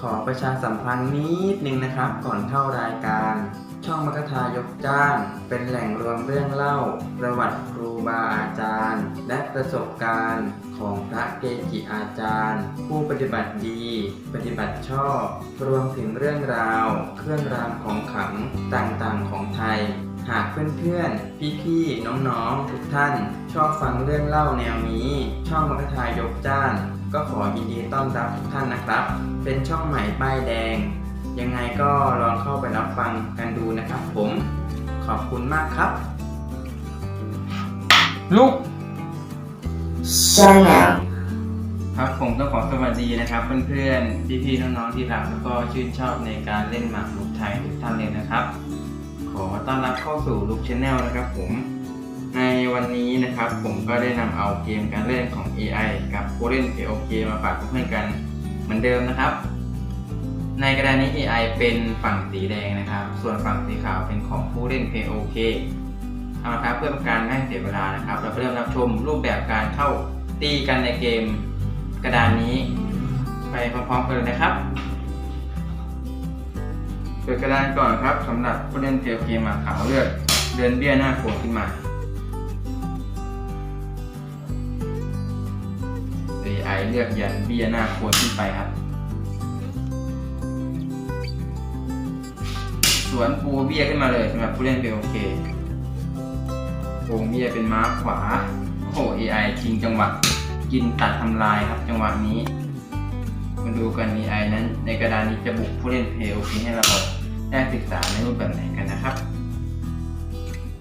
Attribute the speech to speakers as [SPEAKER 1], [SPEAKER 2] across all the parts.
[SPEAKER 1] ขอประชาสัมพันธ์นิดนึงนะครับ ก่อนเข้ารายการ ช่องมกทายกจ้าง เป็นแหล่งรวมเรื่องเล่า ประวัติครูบาอาจารย์ และประสบการณ์ของพระเกจิอาจารย์ ผู้ปฏิบัติดี ปฏิบัติชอบ รวมถึงเรื่องราว เครื่องรางของขลังต่างๆของไทยหากเพื่อนๆ พี่ๆ น้องๆ ทุกท่าน ชอบฟังเรื่องเล่าแนวนี้ ช่องมกทายกจ้าง ก็ขอยินดีต้อนรับทุกท่านนะครับ เป็นช่องใหม่ป้ายแดง ยังไงก็ลองเข้าไปรับฟังกันดูนะครับผม ขอบคุณมากครับ
[SPEAKER 2] ลูก
[SPEAKER 3] Channel.
[SPEAKER 1] ครับผมต้องขอสวัสดีนะครับ เพื่อนๆ พี่ๆ น้องๆ ที่รักแล้วก็ชื่นชอบในการเล่นหมากรุกไทยทุกท่านเลยนะครับ ขอต้อนรับเข้าสู่ลูกชแนลนะครับผม ในวันนี้นะครับผมก็ได้นำเอาเกมการเล่นของ AI กับผู้เล่น POK มาฝากเพื่อนๆกันเหมือนเดิมนะครับ ในกระดานนี้ AI เป็นฝั่งสีแดงนะครับ ส่วนฝั่งสีขาวเป็นของผู้เล่น POK เอาละครับเพื่อเป็นการไม่ให้เสียเวลานะครับ เราเริ่มรับชมรูปแบบการเข้าตีกันในเกมกระดานนี้ ไปพร้อมๆกันเลยนะครับเปิดกระดานก่อนครับสำหรับผู้เล่น POK มาขาวเลือกเดินเบี้ยหน้าโขวขึ้นมา AI เลือกยันเบี้ยหน้าโขวขึ้นไปครับ สวนปูเบี้ยขึ้นมาเลยสำหรับผู้เล่น POK โป่งเบี้ยเป็นม้าขวาโอ้โห AI ชิงจังหวะกินตัดทำลายครับจังหวะนี้มาดูกัน AI นั้น ในกระดานนี้จะบุกผู้เล่น POK ให้เราได้ศึกษาในรูปแบบไหนกันนะครับ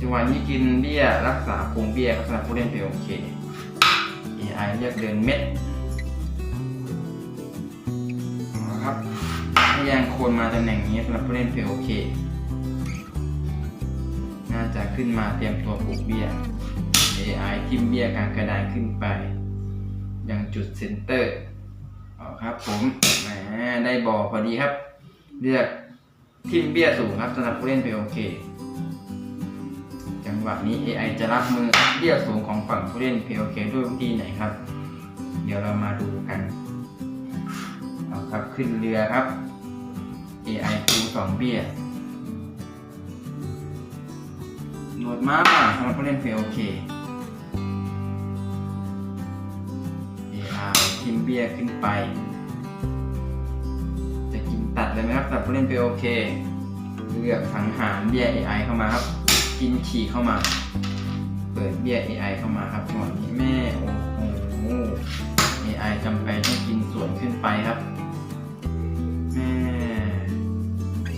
[SPEAKER 1] จังหวะนี้กินเบี้ยรักษาโครงเบี้ยครับสำหรับผู้เล่น POK AI เลือกเดินเม็ดเอาละครับให้ยางโคนมาตำแหน่งนี้สำหรับผู้เล่น POK น่าจะขึ้นมาเตรียมตัวปลูกเบี้ย AI ทิมเบี้ยกลางกระดานขึ้นไป ยังจุดเซนเตอร์เอาครับผมแหมได้บอพอดีครับ เลือกทิมเบี้ยสูงครับสำหรับผู้เล่น POK จั งหวะนี้ AI จะรับมือเบี้ยสูงของฝั่งผู้เล่น POK ด้วยวิธีไหนครับ เดี๋ยวเรามาดูกันเอาครับขึ้นเรือครับ AI ปูสองเบี้ยโหลดม้ามาสำหรับผู้เล่น POK AI ทิมเบี้ยขึ้นไป จะกินตัดเลยไหมครับสำหรับผู้เล่น POK เลือกสังหารเบี้ย AI เข้ามาครับ กินฉีเข้ามา เปิดเบี้ย AI เข้ามาครับจังหวะนี้แม่โอ้โห AI จำไปต้องกินส่วนขึ้นไปครับ แม่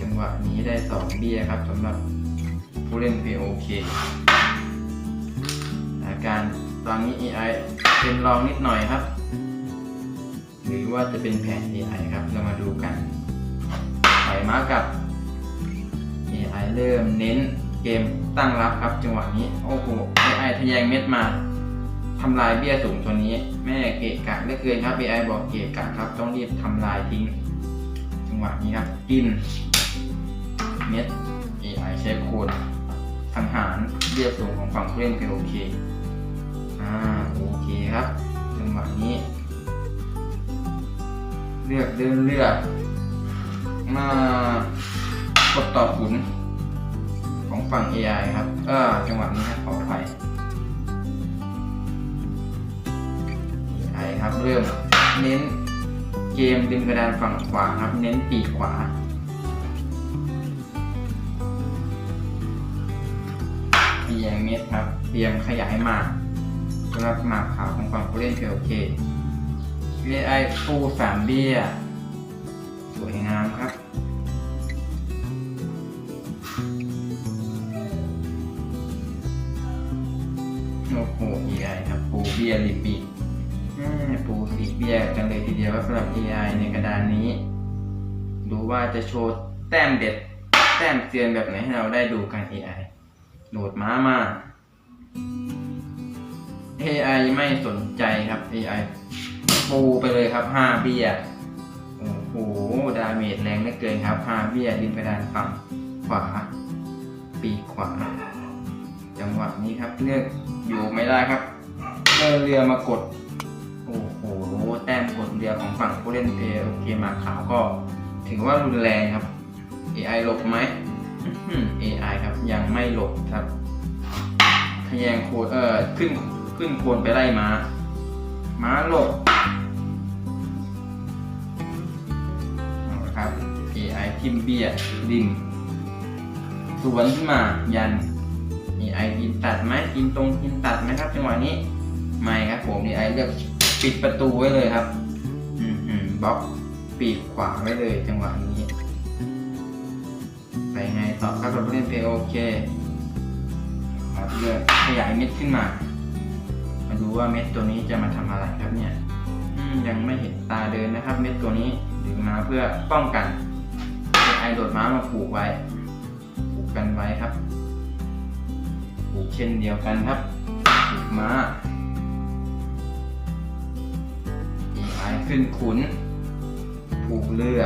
[SPEAKER 1] จังหวะนี้ได้สองเบี้ยครับสำหรับผู้เล่น POK อาการตอนนี้ AI เป็นรองนิดหน่อยครับ หรือว่าจะเป็นแผน AI ครับ เรามาดูกันถอยมากับ AI เริ่มเน้น เกมตั้งรับครับจังหวะนี้ โอ้โห AI ทะแยงเม็ดมาทำลายเบี้ยสูงตัวนี้ แม่เกะกะเหลือเกินครับ AI บอกเกะกะครับ ต้องรีบทำลายทิ้ง จังหวะนี้ครับ กิน เม็ด AI ใช้โคนสังหารเบี้ยสูงของฝั่งผู้เล่นเป็นโอเค อ่าโอเคครับ จังหวะนี้ เลือกเดินเลือกมากดต่อขุน ของฝั่ง AI ครับเออจังหวะนี้ครับขออภัย AI ครับเริ่มเน้นเกมดึงกระดานฝั่งขวาครับ เน้นปีกขวาเพียงเม็ดครับเตรียมขยายหมากสำหรับหมากขาวของฝั่งผู้เล่นโอเค AI ปูสามเบี้ย สวยงามครับ เบียริปีแม่ปูสีเบียร์กันเลยทีเดียวว่าสำหรับ AI ในกระดานนี้ ดูว่าจะโชว์แต้มเด็ด แต้มเซียนแบบไหนให้เราได้ดูกัน AI โหลดม้ามา AI ไม่สนใจครับ AI ปูไปเลยครับ5เบี้ยโอ้โหดาเมจแรงเหลือเกินครับ5เบี้ยดินกระดานฝั่งขวา ปีกขวา จังหวะนี้ครับเลือกอยู่ไม่ได้ครับ เดินเรือมากด โอ้โหแต้มกดเดียของฝั่งผู้เล่นเพลเกมาขาวก็ ถือว่ารุนแรงครับ AI หลบไหมอื้อหือ AI ครับยังไม่หลบครับทะแยงโคนเอ่อขึ้นขึ้นโคนไปไล่ม้า ม้าหลบเอาละครับ AI ทิมเบียดดินสวนขึ้นมายัน AI กินตัดไหมกินตรงกินตัดไหมครับจังหวะนี้ ไม่ครับผม AI เลือกปิดประตูไว้เลยครับ อืมบล็อกปีกขวาไว้เลยจังหวะนี้ ไปไงต่อครับเราเล่นเพลโอเคครับเลือกขยายเม็ดขึ้นมา มาดูว่าเม็ดตัวนี้จะมาทำอะไรครับเนี่ยอืยังไม่เห็นตาเดินนะครับ เม็ดตัวนี้ดึงมาเพื่อป้องกันไอโดดม้ามาผูกไว้ผูกกันไว้ครับผูกเช่นเดียวกันครับผูกม้า ขึ้นขุนผูกเรือ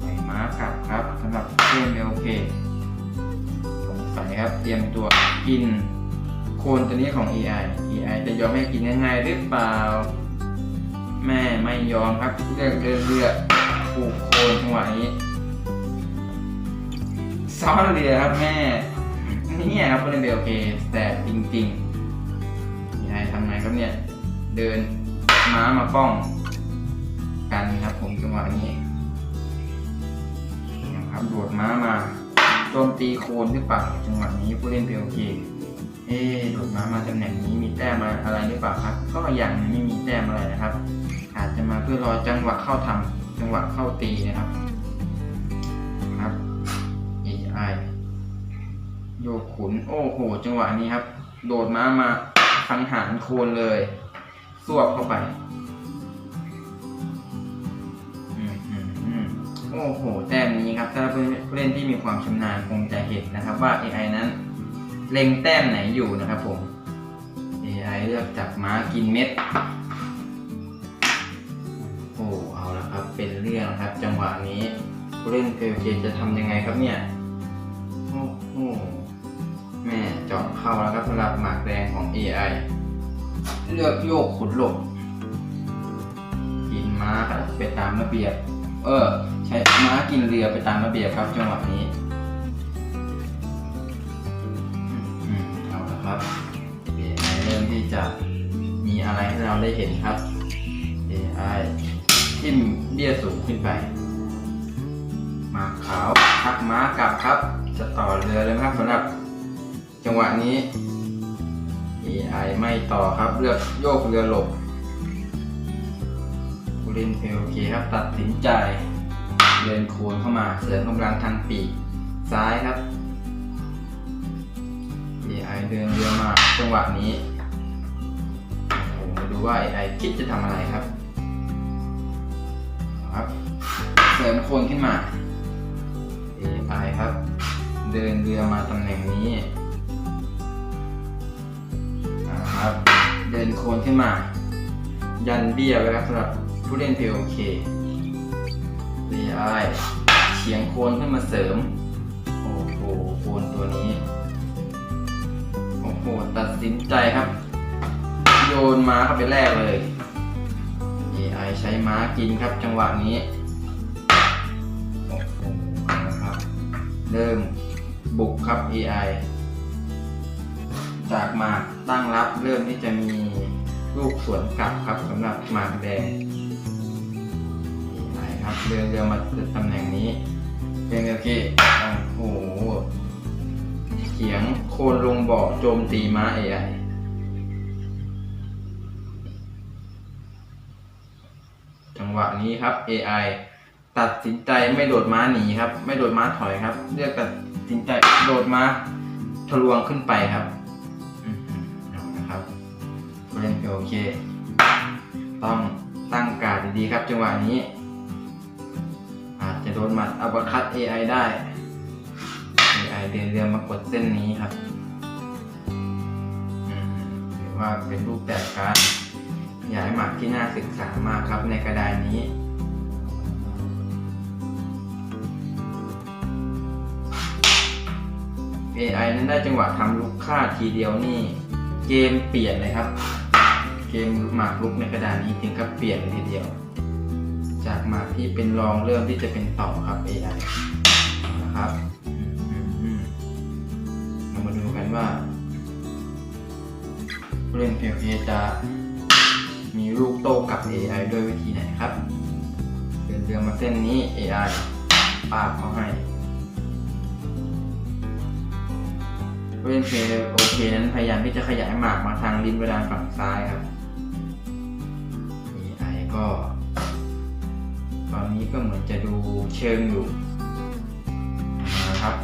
[SPEAKER 1] ไปม้ากลับครับสำหรับเล่นโอเคสงสัยครับเตรียมตัวกินโคนตัวนี้ของ AI AI จะยอมให้กินง่ายๆหรือเปล่า แม่ไม่ยอมครับเลือกเลือกเลือกผูกโคนจังหวะนี้ซ้อนเรือครับแม่นี่ครับเล่นโอเคแต่จริงๆ เดินม้ามาป้องกันครับผมจังหวะนี้นะครับโดดม้ามาโจมตีโคนหรือเปล่าจังหวะนี้ผู้เล่นเพลโอเคเอ๊โดดม้ามาตำแหน่งนี้มีแต้มอะไรหรือเปล่าครับ ก็อย่างไม่มีแต้มอะไรนะครับ อาจจะมาเพื่อรอจังหวะเข้าทำจังหวะเข้าตีนะครับครับ AI โยกขุนโอ้โห จังหวะนี้ครับ โดดม้ามาสังหารโคนเลย สวบเข้าไปอืมอืมอืมโอ้โห แต้มนี้ครับ ถ้าผู้เล่นที่มีความชำนาญคงจะเห็นนะครับว่า AI นั้นเล็งแต้มไหนอยู่นะครับผม AI เลือกจับม้ากินเม็ด โอ้ เอาละครับ เป็นเรื่องครับ จังหวะนี้ผู้เล่นเพลเจจะทำยังไงครับเนี่ย โอ้โห แม่เจาะเข้าแล้วครับสำหรับหมากแดงของ AI เลือกโยกขุนหลบกินม้าครับไปตามระเบียบ เออ ใช้ม้ากินเรือไปตามระเบียบครับจังหวะนี้เอาละครับ AI เริ่มที่จะมีอะไรให้เราได้เห็นครับ AI ทิ่มเบี้ยสูงขึ้นไป มาขาวทักม้ากลับครับ จะต่อเรือเลยครับสำหรับ จังหวะนี้ AI ไม่ต่อครับเลือกโยกเรือหลบผู้เล่นเพลโอเคครับ ตัดสินใจเดินโคนเข้ามาเสริมกำลังทางปีกซ้ายครับ AI เดินเรือมาจังหวะนี้โอ้โหมาดูว่า AI คิดจะทำอะไรครับครับ เสริมโคนขึ้นมา AI ครับ เดินเรือมาตำแหน่งนี้ ครับ เดินโคนขึ้นมา ยันเบี้ยไว้ครับสำหรับผู้เล่นเพลโอเค AI เฉียงโคนขึ้นมาเสริม โอ้โหโคนตัวนี้ โอ้โห ตัดสินใจครับ โยนม้าเข้าไปแรกเลย AI ใช้ม้ากินครับจังหวะนี้โอ้โหนะครับ เริ่มบุกครับ AI จากหมากตั้งรับเริ่มที่จะมีลูกสวนกลับครับสำหรับหมากแดง AI ครับเดินเรือมาตำแหน่งนี้เป็นโอเคโอ้โหเขียงโคนลงบ่อโจมตีม้า AI จังหวะนี้ครับ AI ตัดสินใจไม่โดดม้าหนีครับ ไม่โดดม้าถอยครับ เลือกตัดสินใจโดดม้าทะลวงขึ้นไปครับ เล่นโอเค ต้องตั้งการดดีๆครับจังหวะนี้ อาจจะโดนหมัดอัปคัต AI ได้ AI เดินเรือมากดเส้นนี้ครับอืมถือว่าเป็นรูปแบบการย้ายหมัดที่น่าศึกษามากครับในกระดานนี้ AI นั้นได้จังหวะทำลูกค่าทีเดียวนี่ เกมเปลี่ยนเลยครับ เกมหมากรุกในกระดานนี้ถึงกับเปลี่ยนเลยทีเดียว จากหมากที่เป็นรองเริ่มที่จะเป็นต่อครับ AI นะครับเรามาดูกันว่าผู้เล่น PVP จะมีลูกโต้กับ AI ด้วยวิธีไหนครับเดินเรือมาเส้นนี้ AI ปาบเขาให้เล่นเพย์โอเคนั้นพยายามที่จะขยายหมากมาทางลิ้นกระดานฝั่งซ้ายครับ ก็ตอนนี้ก็เหมือนจะดูเชิงอยู่นะครับ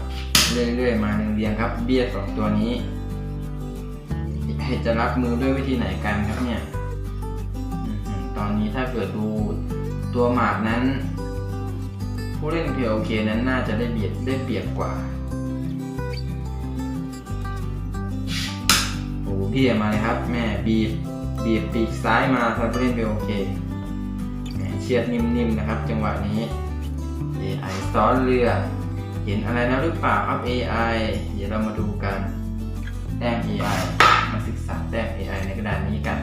[SPEAKER 1] เรื่อยๆมาเรียงๆครับ เบี้ยสองตัวนี้จะรับมือด้วยวิธีไหนกันครับเนี่ยตอนนี้ถ้าเกิดดูตัวหมากนั้น ผู้เล่นเพย์โอเคนั้นน่าจะได้เบียดได้เปรียบกว่าโอ้พี่มาเลยครับ แม่บีบบีบปีกซ้ายมาทำผู้เล่นเป็นโอเค เชียดนิ่มๆนะครับ จังหวะนี้ AI ซ้อนเรือเห็นอะไรแล้วหรือเปล่าครับ AI เดี๋ยวเรามาดูกันแต้ม AI มาศึกษาแต้ม AI ในกระดานนี้กัน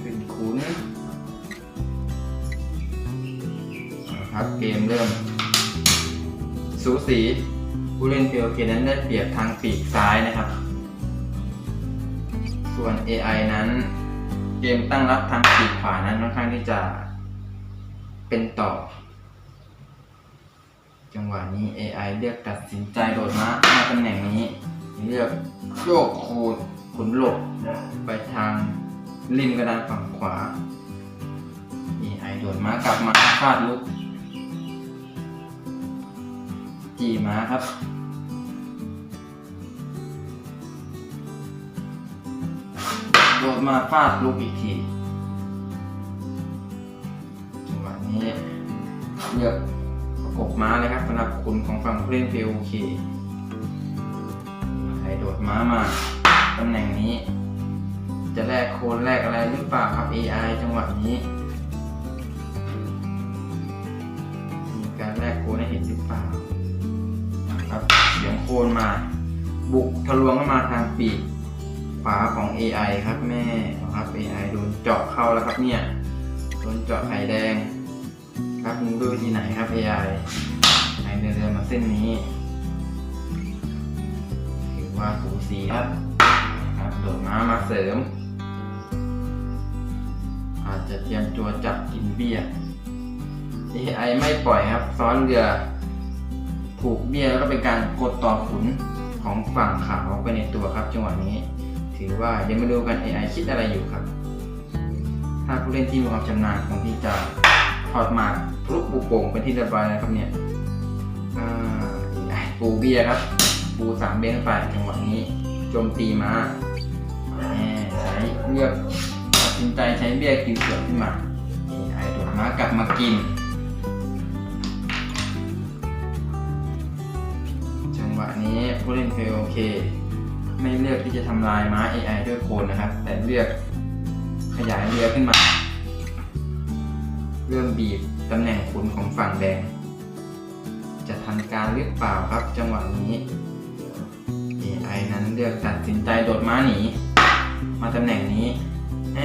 [SPEAKER 1] ขึ้นคุ้นะครับเกมเริ่ม สูสีผู้เล่นเปียวเกนั้นได้เปรียบทางปีกซ้ายนะครับ ส่วน AI นั้น เกมตั้งรับทางปีกขวานั้นค่อนข้างที่จะเป็นต่อ จังหวะนี้ AI เลือกตัดสินใจโดดมามาตำแหน่งนี้ เลือกโยกโคูดขุนหลบไปทางริมกระดานฝั่งขวา AI โดดมากลับมาฟาดลุกจีม้าครับ โดดมาฟาดลูกอีกทีจังหวะนี้เลือกประกบม้าเลยครับสำหรับคุณของฝั่งผู้เล่นฟิลคีใครโดดม้ามาตำแหน่งนี้ จะแลกโคนแลกอะไรหรือเปล่าครับ AI จังหวะนี้มีการแลกโคนให้เห็นหรือเปล่าครับเสียงโคนมา บุกทะลวงเข้ามาทางปีก ขวาของ AI ครับแม่ครับ AI โดนเจาะเข้าแล้วครับเนี่ยโดนเจาะไข่แดง ครับมึงดูที่ไหนครับ AI ไอเดินเดินมาเส้นนี้ถือว่าสูสีครับครับโดดม้ามาเสริม อาจจะเตรียมตัวจับกินเบี้ย AI ไม่ปล่อยครับ ซ้อนเรือผูกเบี้ยแล้วก็เป็นการกดต่อขุนของฝั่งขาวไปในตัวครับจังหวะนี้ ถือว่าเดี๋ยวมาดูกัน AI คิดอะไรอยู่ครับ ถ้าผู้เล่นที่มีความชำนาญคงที่จะถอดหมากลุกปูโป่งเป็นที่เรียบร้อยแล้วครับเนี่ยปูเบียครับ ปูสามเบี้ยเข้าไปจังหวะนี้โจมตีมาใช้เลือกตัดสินใจใช้เบี้ยกินเสือขึ้นมา AI โดดม้ากลับมากิน จังหวะนี้ผู้เล่นเพลโอเค ไม่เลือกที่จะทำลายม้า AI ด้วยโคนนะครับ แต่เลือกขยายเรือขึ้นมา เริ่มบีบตำแหน่งขุนของฝั่งแดง จะทันการหรือเปล่าครับจังหวะนี้ AI นั้นเลือกตัดสินใจโดดม้าหนี มาตำแหน่งนี้แอ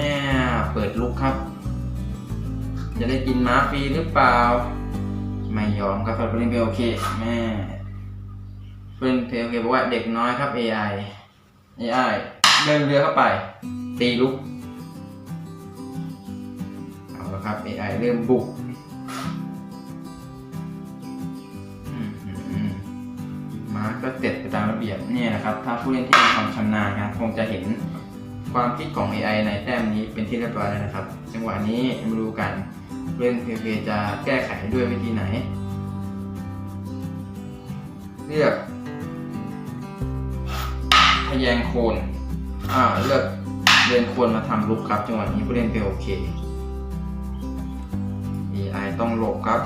[SPEAKER 1] บเปิดลุกครับ จะได้กินม้าฟรีหรือเปล่า ไม่ยอมครับฝ่ายผู้เล่นเพลโอเคแม่เพื่อนเพลโอเคบอกว่าเด็กน้อยครับ AI AI เดินเรือเข้าไป ตีลุก เอาละครับ AI เริ่มบุกอืมอืมอืมมาก็เสร็จไปตามระเบียบเนี่ยนะครับ ถ้าผู้เล่นที่มีความชำนาญนะคงจะเห็นความคิดของ AI ในแต้มนี้เป็นที่เรียบร้อยแล้วนะครับ จังหวะนี้มาดูกันเพื่นเพลจะแก้ไขด้วยวิธีไหน เลือก แยงโคน อ่า เลือกเดินโคนมาทำลุกครับจังหวะนี้ผู้เล่นเป็นโอเค AI ต้องหลบครับ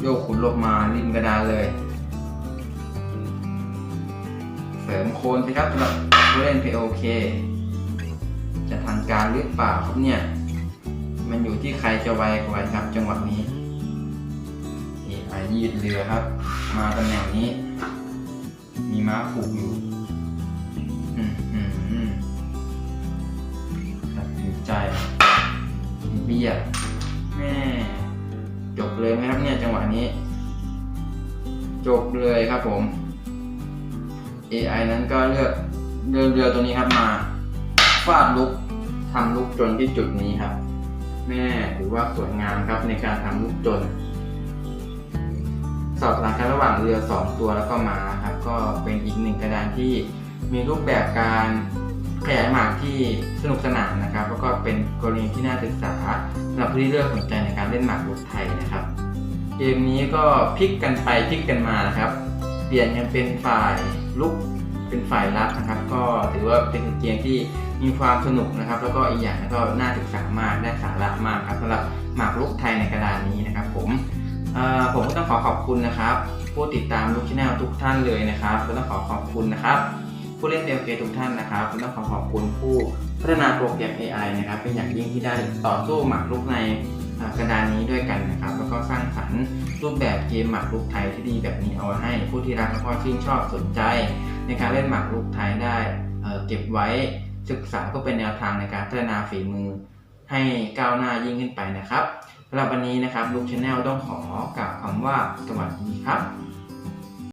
[SPEAKER 1] โยกขุนหลบมาริมกระดานเลย เสริมโคนสิครับสำหรับผู้เล่นเป็นโอเค จะทันการหรือเปล่าครับเนี่ย มันอยู่ที่ใครจะไวกว่าครับจังหวะนี้ AI ยืดเรือครับ มาตำแหน่งนี้ มีม้าผูกอยู่ ตัดสินใจเบี้ยแม่จบเลยไหมครับเนี่ยจังหวะนี้ จบเลยครับผม AI นั้นก็เลือกเรือเรือตัวนี้ครับมาฟาดลุกทำลุกจนที่จุดนี้ครับ แม่ถือว่าสวยงามครับในการทำลุกจน สอบสางกันระหว่างเรือ 2 ตัวแล้วก็มาครับ ก็เป็นอีกหนึ่งกระดานที่ มีรูปแบบการขยายหมากที่สนุกสนานนะครับ แล้วก็เป็นกรณีที่น่าศึกษาสำหรับผู้ที่เลือกสนใจในการเล่นหมากรุกไทยนะครับ เกมนี้ก็พลิกกันไปพลิกกันมานะครับ เปลี่ยนกันเป็นฝ่ายลุกเป็นฝ่ายรับนะครับ ก็ถือว่าเป็นเกมที่มีความสนุกนะครับ แล้วก็อีกอย่างก็น่าศึกษามากได้สาระมากครับสำหรับหมากรุกไทยในกระดานนี้นะครับ ผมผมก็ต้องขอขอบคุณนะครับ ผู้ติดตามลูกชแนลทุกท่านเลยนะครับก็ต้องขอขอบคุณนะครับ ผู้เล่นเดลเกทุกท่านนะครับต้องขอขอบคุณผู้พัฒนาโปรแกรม AI นะครับ เป็นอย่างยิ่งที่ได้ต่อสู้หมากรุกในกระดานนี้ด้วยกันนะครับ แล้วก็สร้างสรรค์รูปแบบเกมหมากรุกไทยที่ดีแบบนี้เอาไว้ให้ ผู้ที่รักและก็ชื่นชอบสนใจ ในการเล่นหมากรุกไทยได้เเก็บไว้ศึกษาก็เป็นแนวทางในการพัฒนาฝีมือ ให้ก้าวหน้ายิ่งขึ้นไปนะครับสำหรับวันนี้นะครับลูกชาแนลต้องขอกล่าวคำว่าสวัสดีครับ